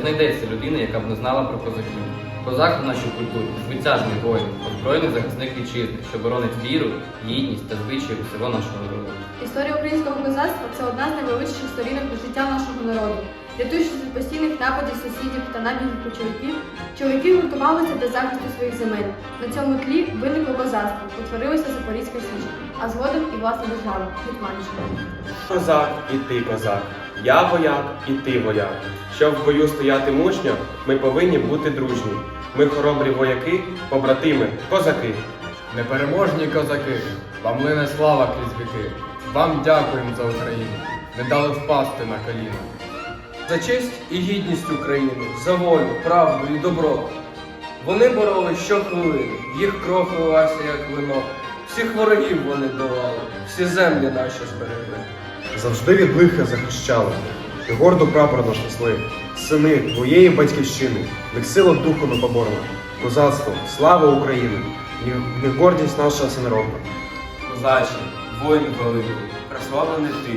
знайдеться людина, яка б не знала про козаків. Козак в нашій культурі звитяжний воїн, озброєний захисник вітчизни, що боронить віру, гідність та звичаї усього нашого народу. Історія українського козацтва це одна з найвеличніших сторінок життя нашого народу. Рятуючись від постійних нападів сусідів та набігів кочовиків, чоловіки гуртувалися для захисту своїх земель. На цьому тлі виникло козацтво, утворилася Запорізька Січ, а згодом і власна держава Гетьманщина. Козак і ти козак, я вояк і ти вояк. Щоб в бою стояти мужньо, ми повинні бути дружні. Ми хоробрі вояки, побратими, козаки. Непереможні козаки, вам лине слава крізь віки. Вам дякуємо за Україну. Не дали впасти на коліна. За честь і гідність України, за волю, правду і добро. Вони боролись щохвилини, їх кров лилася, як вино. Всіх ворогів вони долали, всі землі наші зберегли. Завжди від лиха захищали, і гордо прапор наш несли. Сини твоєї батьківщини, них сила духу непоборна. Козацтво, слава України, в них гордість наша всенародна. Козачі, воїн великий, прославлений ти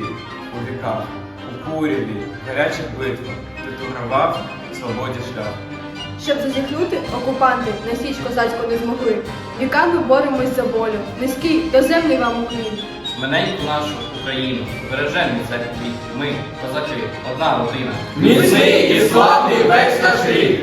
у віках, у куряві, гарячих битвах, ти тугравав свободі шлях. Щоб зазіхнути, окупанти на січ козацьку не змогли. Віками боремось за волю. Низький доземний вам уклін. Мененьку нашу Україну бережемо від цих Ми, козаки, одна родина. Міцний і славний весь наш рід!